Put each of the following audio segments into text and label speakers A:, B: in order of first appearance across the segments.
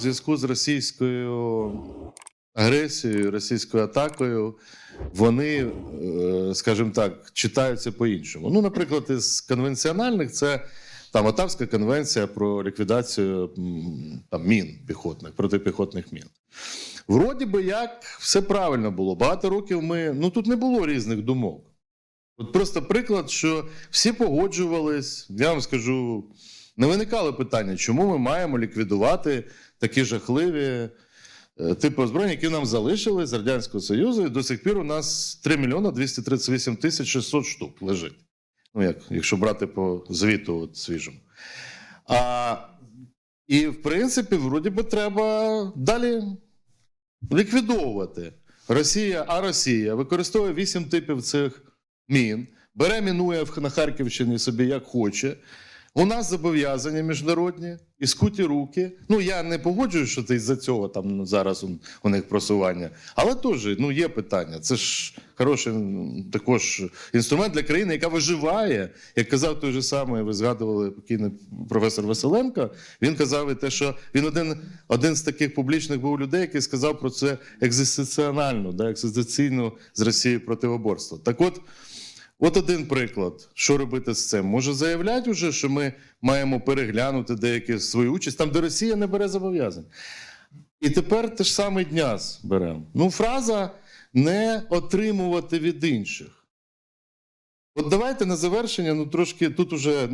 A: в зв'язку з російською агресією, російською атакою, вони, е, скажімо так, читаються по-іншому. Ну, наприклад, із конвенціональних це там Отавська конвенція про ліквідацію там, мін піхотних, протипіхотних мін. Вроді би, як все правильно було. Багато років ми. Ну тут не було різних думок. От просто приклад, що всі погоджувались, я вам скажу, не виникало питання, чому ми маємо ліквідувати такі жахливі е, типи озброєння, які нам залишили з Радянського Союзу, і до сих пір у нас 3 мільйони 238 тисяч 600 штук лежить. Ну, як, якщо брати по звіту от, свіжому. А, і, в принципі, вроді би, треба далі ліквідовувати. Росія, а Росія використовує вісім типів цих мін, бере, мінує на Харківщині собі як хоче. У нас зобов'язання міжнародні, і скуті руки. Ну, я не погоджуюсь, що це із-за цього там ну, зараз у, у них просування. Але теж ну, є питання. Це ж хороший також інструмент для країни, яка виживає. Як казав той же самий, ви згадували покійний професор Василенко. Він казав і те, що він один, один з таких публічних був людей, який сказав про це екзистенціональну, да, екзистенційну з Росією противоборство. Так от. От один приклад, що робити з цим. Може заявляти вже, що ми маємо переглянути деякі свою участь, там, де Росія не бере зобов'язань. І тепер те ж саме дняс беремо. Ну, фраза не отримувати від інших. От давайте на завершення, ну трошки тут уже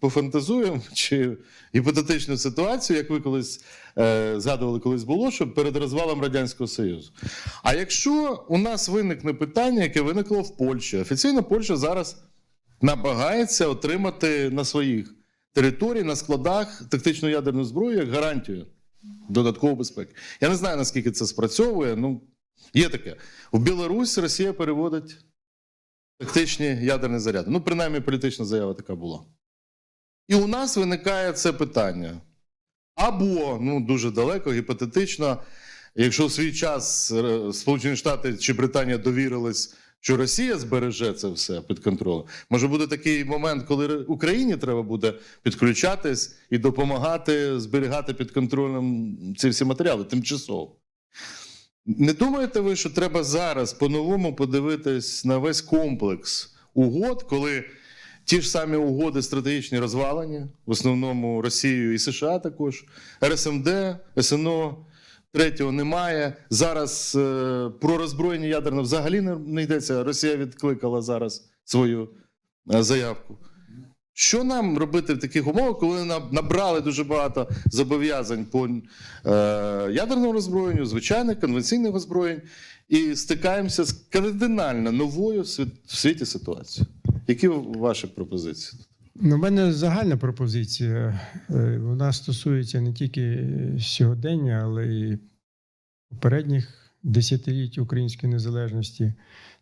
A: пофантазуємо, чи гіпотетичну ситуацію, як ви колись е, згадували, колись було, що перед розвалом Радянського Союзу. А якщо у нас виникне питання, яке виникло в Польщі, офіційно Польща зараз намагається отримати на своїх територіях, на складах тактичну ядерну зброю як гарантію додаткової безпеки. Я не знаю, наскільки це спрацьовує. Ну, є таке. В Білорусь Росія переводить тактичні ядерні заряди. Ну, принаймні, політична заява така була. І у нас виникає це питання. Або, ну, дуже далеко, гіпотетично, якщо в свій час е, Сполучені Штати чи Британія довірились, що Росія збереже це все під контролем, може буде такий момент, коли Україні треба буде підключатись і допомагати зберігати під контролем ці всі матеріали тимчасово. Не думаєте ви, що треба зараз по-новому подивитись на весь комплекс угод, коли ті ж самі угоди стратегічні розвалені, в основному Росією і США також, РСМД, СНО, третього немає. Зараз е, про роззброєння ядерне взагалі не, не йдеться. Росія відкликала зараз свою е, заявку. Що нам робити в таких умовах, коли набрали дуже багато зобов'язань по е, ядерному роззброєнню, звичайних конвенційних озброєнь, і стикаємося з кардинально новою в світі ситуацією? Які ваші пропозиції?
B: Ну, У мене загальна пропозиція. Е, Вона стосується не тільки сьогодення, але й попередніх десятиліть української незалежності.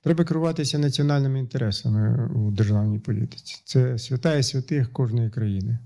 B: Треба керуватися національними інтересами у державній політиці. Це свята і святих кожної країни.